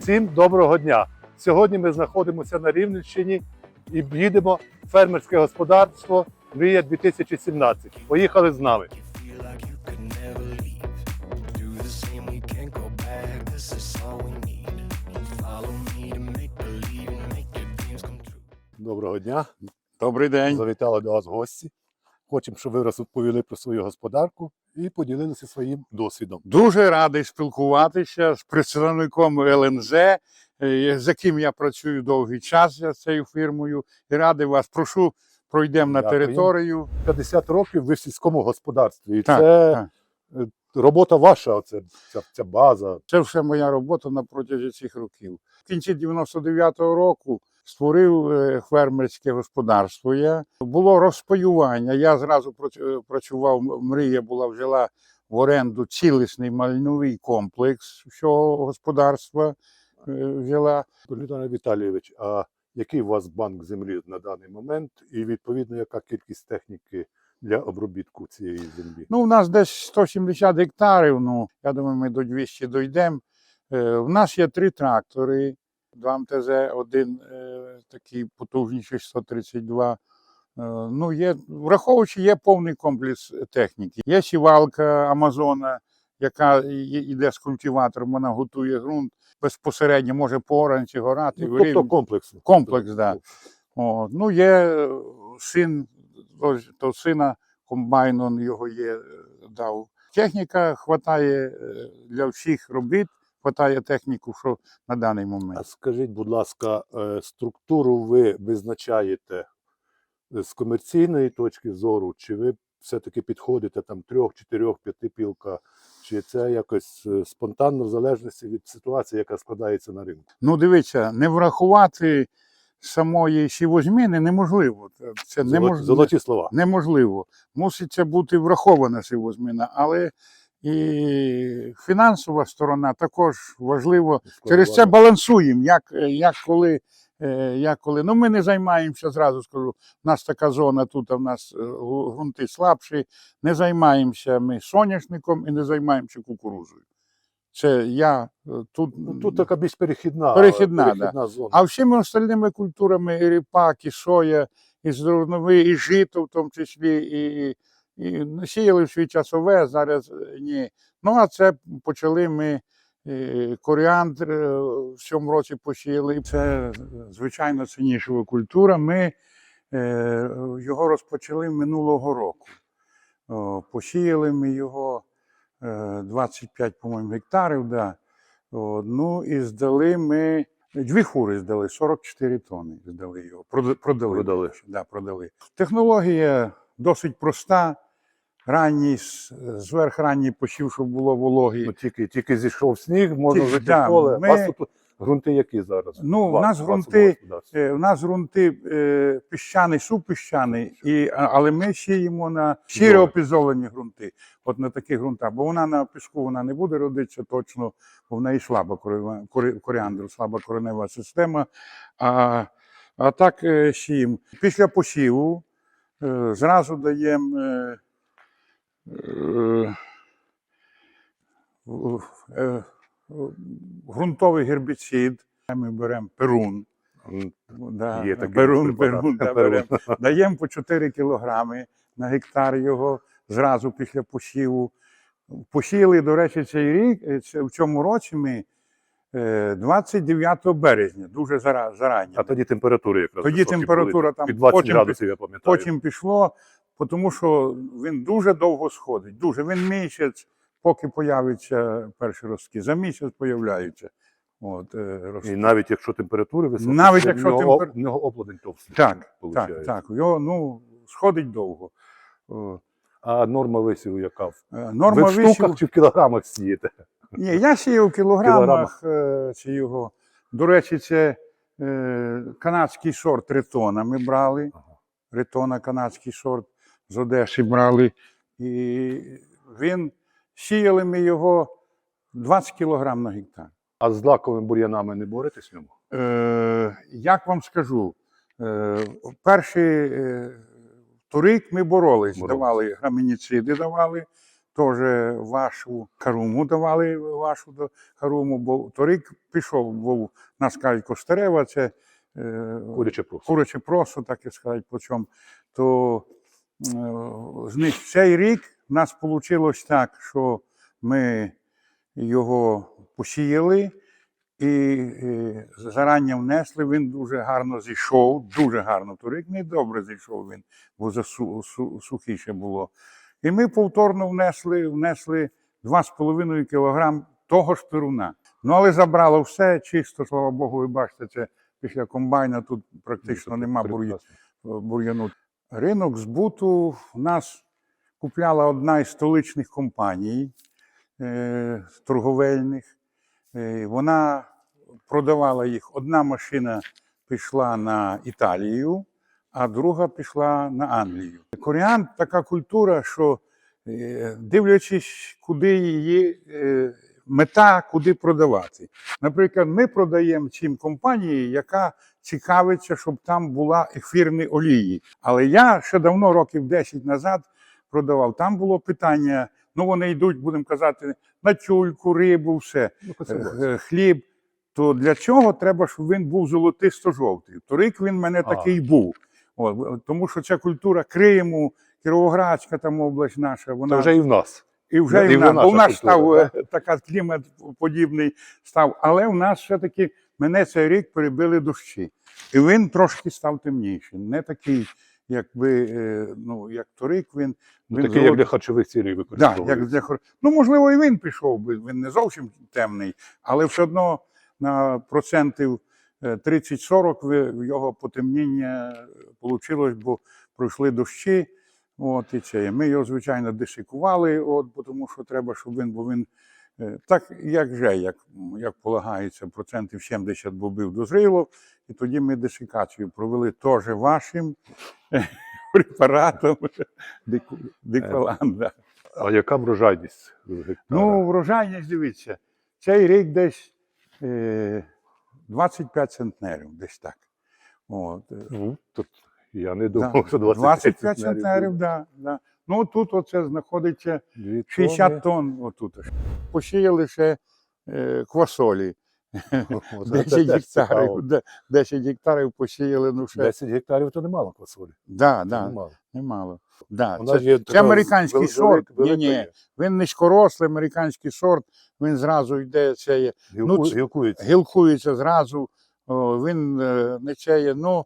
Всім доброго дня! Сьогодні ми знаходимося на Рівненщині і їдемо в фермерське господарство Мрія 2017. Поїхали з нами. Доброго дня! Добрий день. Завітали до вас гості. Хочемо, щоб ви розповіли про свою господарку і поділилися своїм досвідом. Дуже радий спілкуватися з представником ЛНЗ, е, з яким я працюю довгий час з цією фірмою. І радий вас. Прошу, пройдемо на Дякую. територію. 50 років ви в сільському господарстві. І Так, це так. е, робота ваша, оце, ця, ця база. Це все моя робота на протязі цих років. В кінці 99-го року створив е, фермерське господарство. Я було розпаювання. Я зразу е, працював. Мрія була взяла в оренду цілісний мальновий комплекс всього господарства. е, Взяла Леонід Віталійович, а який у вас банк землі на даний момент, і відповідно яка кількість техніки для обробітку цієї землі? Ну, у нас десь 170 гектарів. Ну, я думаю, ми до 200 дійдемо. У нас є три трактори, два МТЗ, один е, такий потужніший 132. Е, ну, є, враховуючи, є повний комплекс техніки. Є сівалка Амазона, яка йде з культиватором, вона готує ґрунт безпосередньо, може по оранці горати. Ну, тобто комплексно. Комплекс, да. Ну, є е, син, то, то сина комбайн, його є, дав. Техніка хватає для всіх робіт, хватає техніку, що на даний А момент. скажіть, будь ласка, е, структуру ви визначаєте е, з комерційної точки зору, чи ви все-таки підходите там трьох, чотирьох, п'ятипілка, чи це якось е, спонтанно в залежності від ситуації, яка складається на ринку? Ну, дивіться, не врахувати самої сівозміни неможливо. Це неможливо. золоті слова. неможливо. Мусить бути врахована сивозміна, але і фінансова сторона також важливо. Через це балансуємо. Як, е, як коли. е, Як коли ну ми не займаємося, зразу скажу. У нас така зона тут, а в нас е, гру- ґрунти слабші. Не займаємося ми соняшником і не займаємося кукурузою. Це я тут. Ну, тут така більш перехідна, Перехідна, перехідна зона. А всіми остальними культурами і ріпак, і соя, і зернові, і жито в тому числі, і, і, сіяли в свій час овес, зараз е, ні. Ну, а це почали ми е, коріандр е, в цьому році посіяли. Це звичайно ціннішова культура. Ми його розпочали минулого року. Посіяли ми його е, 25, по-моєму, гектарів. Да. Ну і здали ми. Дві хури здали, 44 тонни здали його. Продали. Продали. Да, продали. Технологія досить проста. Ранній, с- зверхранній посів, щоб було вологий. Ну, тільки, тільки зійшов сніг, можна Тільки, вже да, поле. ми- вас тут ґрунти які зараз? Ну, у нас вас ґрунти. Е, У нас ґрунти е, піщаний, супіщаний, і, але ми сіємо на щиро опізолені ґрунти. От на таких ґрунтах. Бо вона на піску вона не буде родитися точно, бо в неї слаба коріандр, слаба коренева система. А, а так е, сіємо. Після посіву е, зразу даємо. Е, е, е, ґрунтовий гербіцид. Ми беремо перун. Да, Є берун, берун, да, Перун. берем. Даємо по 4 кілограми на гектар його зразу після посіву. Посіяли, до речі, цей рік, е, в цьому році ми е, 29 березня, дуже зарані. А тоді температури якраз. Тоді температура були. там під 20 потім- градусів, я пам'ятаю. Потім пішло, тому що він дуже довго сходить. Дуже. Він місяць, поки появляться перші ростки. За місяць появляються. От, е, ростки. І навіть якщо температури високі, Навіть якщо в нього, темпер- в нього оплодень товстий. Так, так, так. Його ну, сходить довго. А норма висіву яка? е, Ви Норма в штуках висіву. чи в кілограмах сієте? Ні, я сію в кілограмах е, чи його. До речі, це е, канадський сорт ретона ми брали. Ага. Ретона, канадський сорт з Одеси брали. І він сіяли ми його 20 кілограм на гектар. А з злаковими бур'янами не боретесь в ньому? Е, як вам скажу, е, перший е, торік ми боролись, Боролись. давали грамініциди, давали. теж вашу харуму давали вашу до харуму, бо торік пішов, був, нас кажуть, Костерева, це е, Куряче просто. куряче просо, так і сказати, по чому, то е, з них цей рік в нас вийшло так, що ми його посіяли і е, зарані внесли. Він дуже гарно зійшов, дуже гарно. Торік не добре зійшов він, бо засу, су, сухіше було. І ми повторно внесли, внесли 2,5 кг того ж перуна. Ну, але забрало все чисто, слава Богу, ви бачите, це після комбайна тут практично нема бур'я- бур'яну. Ринок збуту в нас купляла одна із столичних компаній е, торговельних. Е, вона продавала їх. Одна машина пішла на Італію, а друга пішла на Англію. Коріан така культура, що е, дивлячись, куди її мета, куди продавати. Наприклад, ми продаємо цим компанії, яка цікавиться, щоб там була ефірні олії. Але я ще давно, років 10 назад, продавав. Там було питання: ну вони йдуть, будемо казати, на тюльку, рибу, все, Ну, е, е, хліб. То для чого треба, щоб він був золотисто-жовтий? Торік він мене Ага. такий був. От, тому що ця культура Криму, Кіровоградська там область наша, вона Це вже і в нас. І вже і в нас, наша нас став культура, е, така клімат подібний став. Але в нас все-таки мене цей рік перебили дощі. І він трошки став темніший. Не такий, як би, е, ну, як торік, він. Ну, він такий, як для харчових цілей Да, як для. Ну, можливо, і він пішов би, він не зовсім темний, але все одно на процентів е, 30-40 ви- в його потемніння вийшло, бо пройшли дощі. От, і це. Ми його, звичайно, десикували, от, тому що треба, щоб він, бо він е, так, як же, як, як полагається, процентів 70 бобів дозріло, і тоді ми десикацію провели теж вашим е, препаратом дику- А яка врожайність? Ну, врожайність, дивіться, цей рік десь е, 25 центнерів, десь так. От. е, тут я не да, що 25, 25 центнерів да, да. Ну, тут оце знаходиться 60 тонн. Отут. Посіяли ще е, квасолі. 10 гектарів, 10 гектарів посіяли, ну ще. 10 гектарів то немало квасолі. Да, Це да, немало. немало. Да, це, є це така американський вел- сорт. велика Ні, ні, є. він низькорослий американський сорт, він зразу йде, це є Гілку- ц- Гілкується. гілкується зразу, о, він е, не чає. Ну,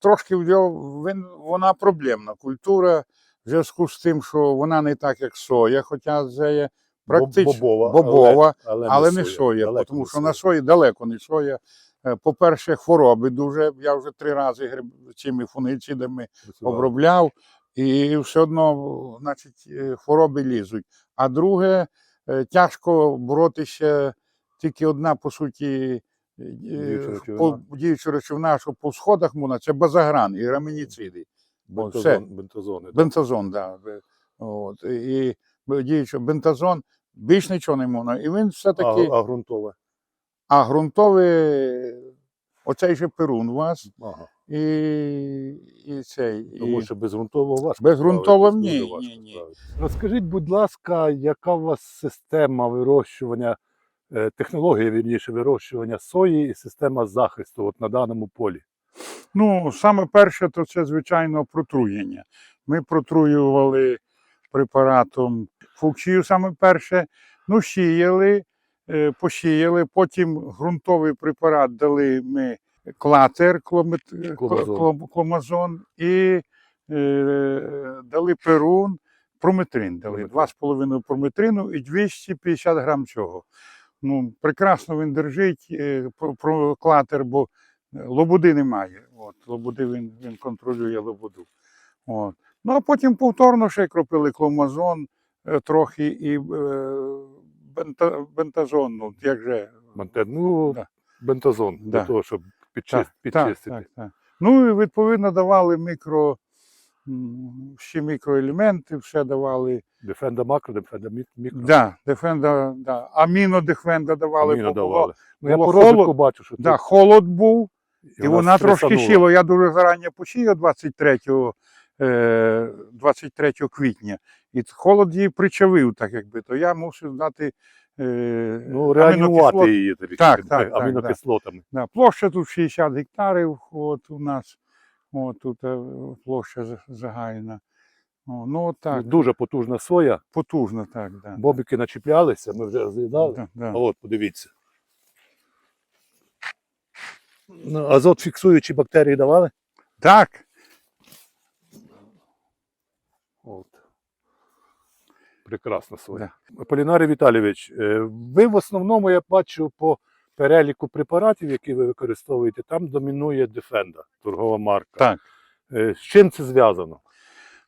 трошки він, вона проблемна культура в зв'язку з тим, що вона не так, як соя, хоча це є практично бобова, бобова, але, але не соя, далеко тому не що на сої далеко не соя. Е, По-перше, хвороби дуже. Я вже три рази гриб цими фунгицидами Працювала. обробляв, і все одно, значить, е, хвороби лізуть. А друге, е, тяжко боротися тільки одна, по суті, Діюча речовина. що по сходах можна, це базагран і все. Бентазон, так. Бентазон, да. От, і діюча бентазон, більш нічого не можна. І він все-таки, а ґрунтове? а ґрунтовий, оцей же перун у вас, Ага. і, і цей. Тому що без ґрунтового важко. Без ґрунтового ні, ні, ні. Розкажіть, будь ласка, яка у вас система вирощування, технологія вірніше вирощування сої і система захисту от на даному полі? Ну, саме перше, то це, звичайно, протруєння. Ми протруювали препаратом фуксію, саме перше. Ну, сіяли, е, посіяли, потім ґрунтовий препарат дали ми клатер, кломет- е, Кломазон. кломазон і е, дали перун, прометрин дали. Прометрин. 2,5 прометрину і 250 грам цього. Ну, прекрасно він держить е, про, про клатер, бо Лобуди немає. От, лобуди він, він контролює лобуду. От. Ну а потім повторно ще кропили кломазон е, трохи і е, бента, бентазон. Ну, як же. Ну, Да. бентазон Да. для того, щоб підчис- Так, підчистити. Так, так. Ну і відповідно давали мікро, ще мікроелементи, все давали. Дефенда макро, дефенда мі- мікро. Да, дефенда, да. Аміно дефенда давали. Аміно бо було- давали. Ну, я було по розвитку холод- бачу, що Да, тут холод був. І вона вона трошки стресанула. сіла. Я дуже зарані посіяв 23-го. е, 23 квітня. І холод її причавив, так якби, то я мусив дати. Е, Ну, реанімувати амінокислот- її Так, так, так, амінокислотами. Да, площа тут 60 гектарів, от у нас. От тут е, площа за- загальна. О, ну, от так, Дуже потужна соя. потужно, так, да. Бобики начіплялися, ми вже розглядали. Да, да. А от, подивіться. Ну, азот фіксуючі бактерії давали? Так, От. Прекрасна соя. Полінарій Віталійович, е, ви в основному, я бачу, по переліку препаратів, які ви використовуєте, там домінує Defenda, торгова марка. Так. Е, З чим це зв'язано?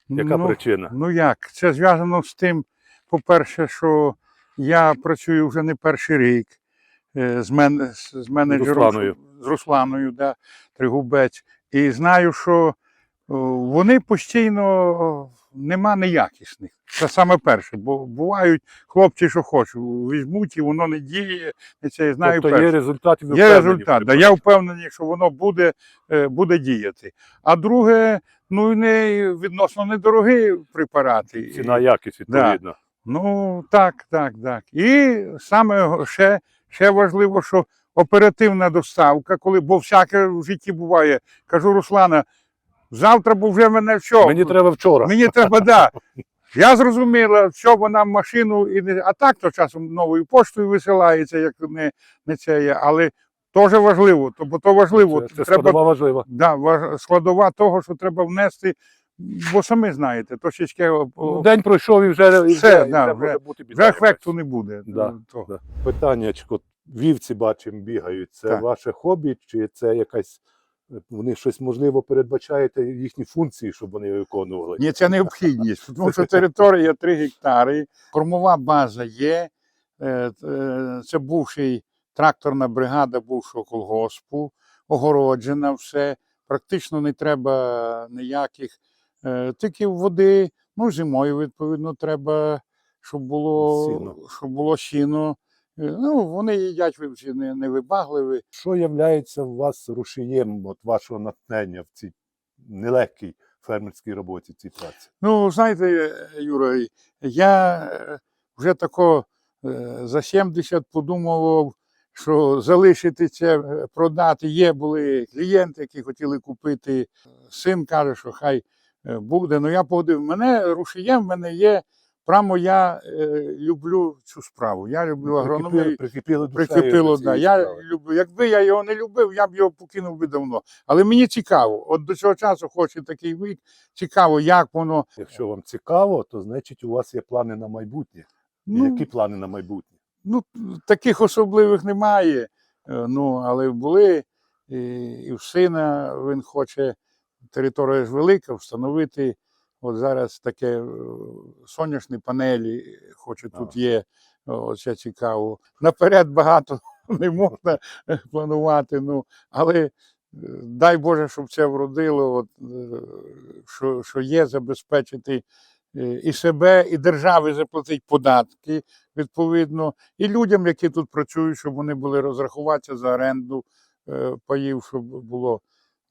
Яка ну, причина? Ну як? Це зв'язано з тим, по-перше, що я працюю вже не перший рік е, з, мен, з- менеджером Русланою. з Русланою, да, Тригубець. І знаю, що вони постійно нема неякісних. Це саме перше, бо бувають хлопці, що хочуть, візьмуть і воно не діє. Це я знаю тобто є результат, ви Є результат. Да, я впевнений, що воно буде, е, буде діяти. А друге, ну і не відносно недорогі препарати. Ціна якість, Да. Ну так, так, так. І саме ще, ще важливо, що оперативна доставка, коли, бо всяке в житті буває. Кажу, Руслана, завтра бо вже мене що? Мені треба вчора. Мені треба, да. Я зрозуміла, що вона машину і не. А так то часом новою поштою висилається, як не, не це є. Але теж важливо, то, бо то важливо. Це, це треба складова важлива. да, важ- складова того, що треба внести, бо самі знаєте, то ще Ну, День пройшов і вже, і Все, вже, і да, вже вже- бути біда. вже ефекту не буде. Да, того. да. Питаннячко, вівці бачимо, бігають. Це Так. ваше хобі, чи це якась. Вони щось можливо передбачаєте їхні функції, щоб вони виконували? Ні, це необхідність, тому що територія 3 гектари, кормова база є. е, е, Це бувший тракторна бригада бувшого колгоспу, огороджена все. Практично не треба ніяких е, тільки води. Ну, зимою, відповідно, треба, щоб було Сіно. щоб було сіно. Е, Ну, вони їдять вивці не, невибагливі. Що являється у вас рушієм от вашого натхнення в цій нелегкій фермерській роботі, цій праці? Ну, знаєте, Юра, я е, вже тако е, за 70 подумував, що залишити це, продати. Є були клієнти, які хотіли купити. Син каже, що хай буде. Ну я погодив, мене рушієм, в мене є. Прямо я е, люблю цю справу. Я люблю агрономію. Прикипіли, прикипіли Прикипіло, до да. Я люблю. Якби я його не любив, я б його покинув би давно. Але мені цікаво. От до цього часу, хоч і такий вік, цікаво, як воно. Якщо вам цікаво, то значить у вас є плани на майбутнє. Ну, Які плани на майбутнє? ну таких особливих немає. Е, Ну, але були. І, і в сина він хоче, територія ж велика, встановити. От зараз таке е, сонячні панелі, хоче тут є. О, Це цікаво. Наперед багато не можна е, планувати. Ну, але е, дай Боже, щоб це вродило, от, е, що, що є, забезпечити е, і себе, і державі заплатити податки відповідно, і людям, які тут працюють, щоб вони були розрахуватися за оренду е, паїв, щоб було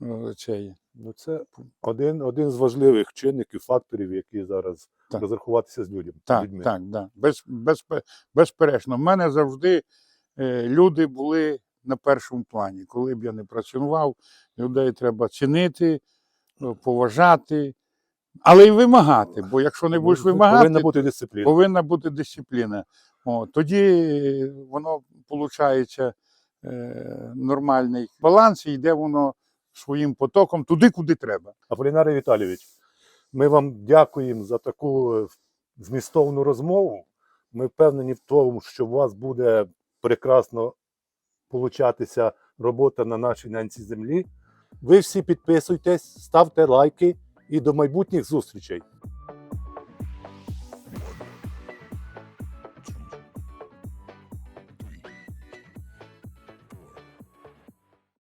е, це. Ну, це один, один з важливих чинників, факторів, які зараз Так. розрахуватися з людьми. Так, людьми. так, да. Без, без, безперечно. У мене завжди е, люди були на першому плані. Коли б я не працював, людей треба цінити, е, поважати, але й вимагати. Бо якщо не будеш ну, вимагати, Повинна бути дисципліна. повинна бути дисципліна. О, тоді воно виходить е, нормальний баланс і йде воно своїм потоком туди, куди треба. Аполінарій Віталійович, ми вам дякуємо за таку е, змістовну розмову. Ми впевнені в тому, що у вас буде прекрасно получатися робота на нашій ненці землі. Ви всі підписуйтесь, ставте лайки і до майбутніх зустрічей.